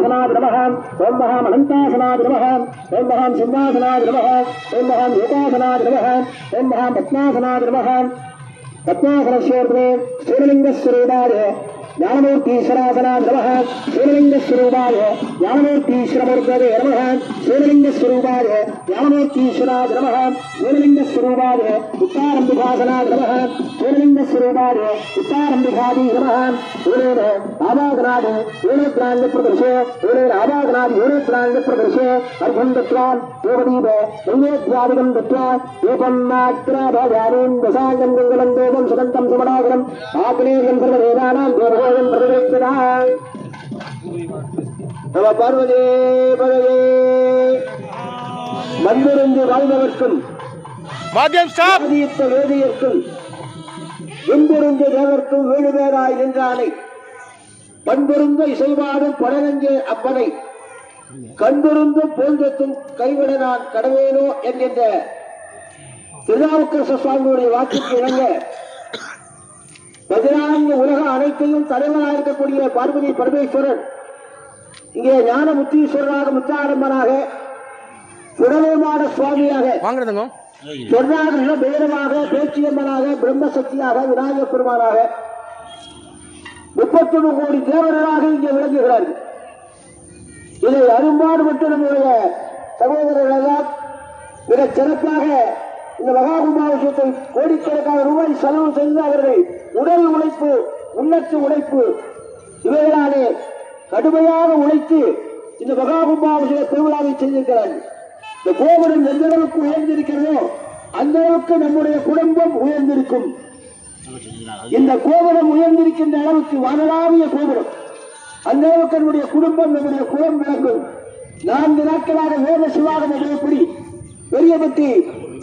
சிம்மாசனாதி நமக ஓம் மகாம் அனந்தாசனாதி நமக ஓம் மகாம் சிம்மாசனாதி நமக ஓம் மகாம் யோகாசனாதி நமக ஓம் மகாம் பத்மாசனாதி நம பத்மாசனஸ்யோர்மே ஸ்ரீலிங்கஸ்வரூபாய ஞானமூர்த்தீஸ்வராசனாதி நம ஸ்ரீலிங்கஸ்வரூபாய ஞானமூர்த்தீஸ்வரமூர்த்ததே நம ஸ்ரீலிங்கஸ்வரூபாய ஞானமூர்த்தீஸ்வராதி நம ஸ்ரீலிங்கஸ்வரூபாய உத்தாரம்பிகாசனாதி நம ஸ்ரீலிங்கஸ்வரூபாய உத்தாரம்பிகாதி நம ஏழேன ஆபாகனாதி ஏழேத்ராங்க பிரதர்ஷே. ஏழேன ஆபாகனாதி ஏழேத்ராங்க பிரதர்ஷே. அர்த்தம் தத்வான் நைவேத்யாதிகம் தத்வா ஏகம் மாத்ராபாஜானீம் தசாங்கம் தேவம் சுகந்தம் சுமடாகரம் ஆக்னேயம் தேவகோயம் பிரதிவேக்ஷதா நம பார்வதே பதவே வந்திருந்து வாழ்ந்தவர்க்கும் மாத்தியம் ஸ்டாப் ஆதியத்த வேதியர்க்கும் எந்திருந்த தேவர்க்கும் வேணுவேராய் நின்றானை பண்பொருந்த இசைவாடும் படனங்கே அப்பனை. கண்பொருந்தும் போன்றத்தும் கைவிட நான் கடவேனோ என்கின்ற திருநாவுக்கரச சுவாமியுடைய வாக்குக்கு இணங்க பதினான்கு உலக அனைத்தையும் தலைவராக இருக்கக்கூடிய பார்வதி பரமேஸ்வரன். இங்கே ஞான முத்தீஸ்வரராக முத்தாரம்பனாக சுடலோமான சுவாமியாக சொர்ணாகிருஷ்ண பேரமாக பேச்சியம்மனாக பிரம்மசக்தியாக விநாயகப் பெருமானாக முப்பத்தொன்று கோடி தேவர்களாக இங்கே விளங்குகிறார்கள். இதை அரும்பாடுபட்டு நம்முடைய சகோதரர்கள் எல்லாம் மிக சிறப்பாக இந்த மகாகும்பாபிஷேகத்தை கோடிக்கணக்கான ரூபாய் செலவு செய்து அவர்கள் உடல் உழைப்பு உள்ளத்து உழைப்பு இவைகளாலே கடுமையாக உழைத்து இந்த மகாகும்பாபிஷேக திருவிழாவை செய்திருக்கிறார்கள். இந்த கோபுரம் எந்த அளவுக்கு உயர்ந்திருக்கிறதோ அந்த அளவுக்கு நம்முடைய குடும்பம் உயர்ந்திருக்கும். இந்த கோபுரம் உயர்ந்திருக்கின்ற அளவுக்கு வானலாவிய கோபுரம். அந்த அளவுக்கு நம்முடைய குடும்பம் நம்முடைய குலம் விளங்கும். நான்கு நாட்களாக வேத சிவாக முறைப்படி பெரியபட்டி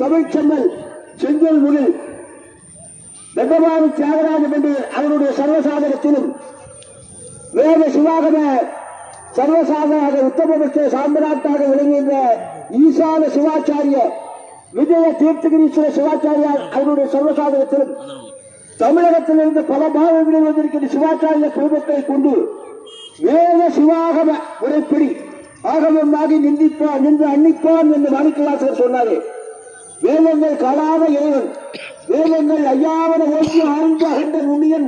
தமிழ்ச்செம்மல் செஞ்சல் முகில் வெங்கபாபு தியாகராஜ பண்டிதர் அவருடைய சர்வசாதனத்திலும் வேத சிவாகன சர்வசாதனாக உத்தமபட்ச சாம்பிராட்டாக விளங்குகின்ற ஈசான சிவாச்சாரிய விஜய தீர்த்தகிரீஸ்வர சிவாச்சாரியார் அவருடைய சர்வசாதனத்திலும் தமிழகத்திலிருந்து பல பாவங்களில் வந்திருக்கின்ற சிவாச்சாரிய குடும்பத்தை கொண்டு வேத சிவாகம முறைப்படி ஆகமமாகி நிந்திப்பான் நின்று அன்னிப்பான் என்று மாணிக்கலாசர் சொன்னாரே. வேதங்கள் காணாத இறைவன் வேதங்கள் ஐயாவது ஓட்டி ஆழ்ந்து அகண்ட நுண்ணியன்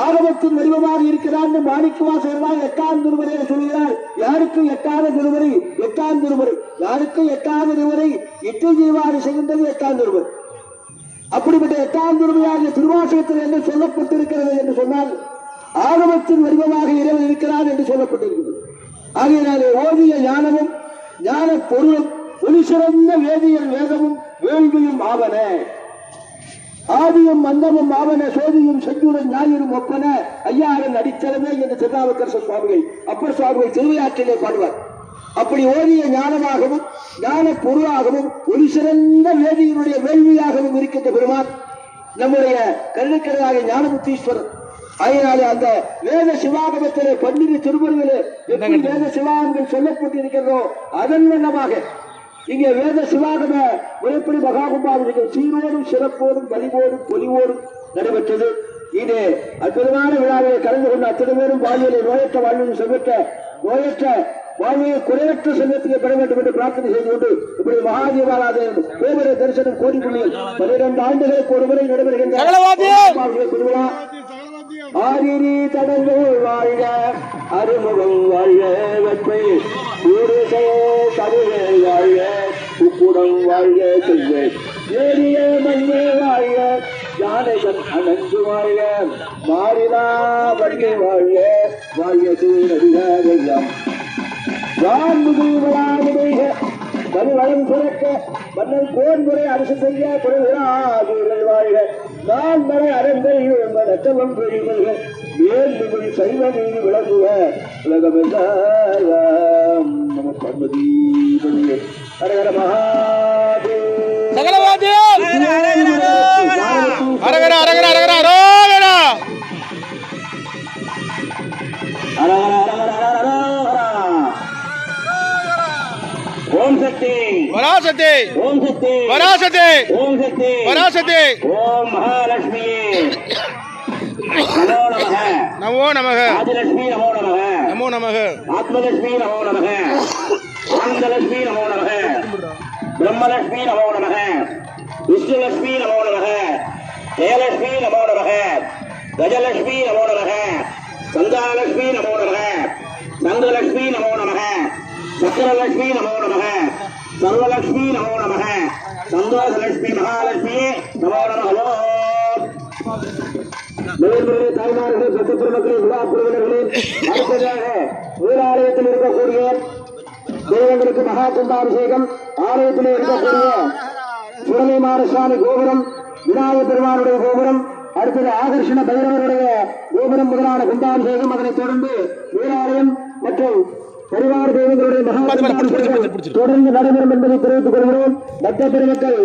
ஆரம்பத்தின் வடிவமாக இருக்கிறான் என்று மாணிக்கவாசகர் எட்டாம் திருமுறையை சொல்கிறார். யாருக்கும் எட்டாத திருமுறை எட்டாம் திருமுறை யாருக்கும் எட்டாத திருமுறை இட்டு ஜீவாறு செய்கின்றது எட்டாம் திருமுறை அப்படிப்பட்ட எட்டாம் திருமையாக திருவாசகத்தில் என்ன சொல்லப்பட்டிருக்கிறது என்று சொன்னால் ஆரம்பத்தின் வடிவமாக இறைவன் இருக்கிறான் என்று சொல்லப்பட்டிருக்கிறது. ஆகையினாலே ஓவிய ஞானமும் ஞான பொருளும் ஒளி சிறந்த வேதியல் வேதமும் வேள்வியும் ஆவன. ஆதியும் மந்தமும் ஆவன சோதியும் செஞ்சுடன் ஞாயிறும் ஒப்பன. ஐயாரன் அடித்தளமே என்று திருநாவுக்கரசு சுவாமிகள் அப்பர் சுவாமிகள் திருவிழாற்றிலே பாடுவார். அப்படி ஓதிய ஞானமாகவும் ஞான பொருளாகவும் ஒரு சிறந்த வேதியினுடைய வேள்வியாகவும் இருக்கின்ற பெருமான் நம்முடைய கருணைக்கரையாக ஞானமுத்தீஸ்வரர். அதனாலே அந்த வேத சிவாகமத்திலே பன்னிரு திருமுறைகளே எப்படி வேத சிவாகங்கள் சொல்லப்பட்டிருக்கிறதோ அதன் வண்ணமாக இங்கே வேத சிவாகம முறைப்படி மகாகும்பாவிற்கு சீரோடும் சிறப்போடும் வலிவோடும் பொலிவோடும் நடைபெற்றது. இது அற்புதமான விழாவில் கலந்து கொண்ட அத்தனை பேரும் வாழ்வியலை நோயற்ற வாழ்வில் செல்வற்ற நோயற்ற வாழ்வியை குறையற்ற செல்வத்துக்கு பெற வேண்டும் என்று பிரார்த்தனை செய்து கொண்டு இப்படி மகாதேவாலயம் கோபுர தரிசனம் கோடி புள்ளியில் பன்னிரண்டு ஆண்டுகளுக்கு ஒரு முறை நடைபெறுகின்ற திருவிழா. ஆரிரி தடங்கள் வாழ்க அறுமுகம் வாழ்க வாழ்க உப்புடம் வாழ்க செய்வேன். ஏரிய மண்ணே வாழ்க யானைகள் அனந்து வாழ்க. மாறிலா வழியை வாழ்க வாழ்க சீரடிகாரெல்லாம் வான்முகில்களாக சுரக்க மன்னன் கோன்முறை அரசு செய்ய குறைவிடாதீர்கள் வாழ்க. நான் மர அரங்கை நச்சவம் பெறுவல்க மேல்மிகுள் சைவ நீதி விளங்குக. உலகமெல்லாம் நம பார்வதி ஹரஹர மகாதேவ். சகலவாத்தியம் அரகர அரகர அரகர அரோகரா ஹர ஹர ஹர ஹர ஹர ஹர. ஓம் சக்தி! வராசத்தை ஓம் சக்தி! வராசத்தை ஓம் சக்தி! வராசத்தை ஓம் மகாலட்சுமியே! நமோ நமக! நமோ நமக! ஆதிலட்சுமி நமோ நமக! நமோ நமக! ஆத்மலட்சுமி நமோ நமக! ஆனந்தலட்சுமி நமோ நமக பிரம்மலட்சுமி நமோ நமக விஷ்ணுலட்சுமி நமோ நமக ஜெயலட்சுமி நமோ நமக கஜலட்சுமி நமோ நமக சந்தானலட்சுமி நமோ நமக சங்கலட்சுமி நமோ நமக சக்கரலட்சுமி நமோ நமக சர்வலட்சுமி நமோ நமக சந்தோஷலட்சுமி மகாலட்சுமி நமோ நம நண்பர்களே தாய்மார்களே சொத்து பெருமக்களே விழா குழுவினர்களே அடுத்ததாக ஊராலயத்தில் இருக்கக்கூடிய தெய்வங்களுக்கு மகா கும்பாபிஷேகம் ஆலயத்தில் இருக்கக்கூடிய சுடலைமார சுவாமி கோபுரம் விநாயகர் பெருமானுடைய கோபுரம் அடுத்தது ஆகர்ஷண பைரவருடைய கோபுரம் முதலான கும்பாபிஷேகம். அதனைத் தொடர்ந்து வீராலயம் மற்றும் பரிவார தெய்வங்களுடைய மகா. தொடர்ந்து நடைபெறும் என்பதை தெரிவித்துக் கொள்கிறோம். பக்த பெருமக்கள்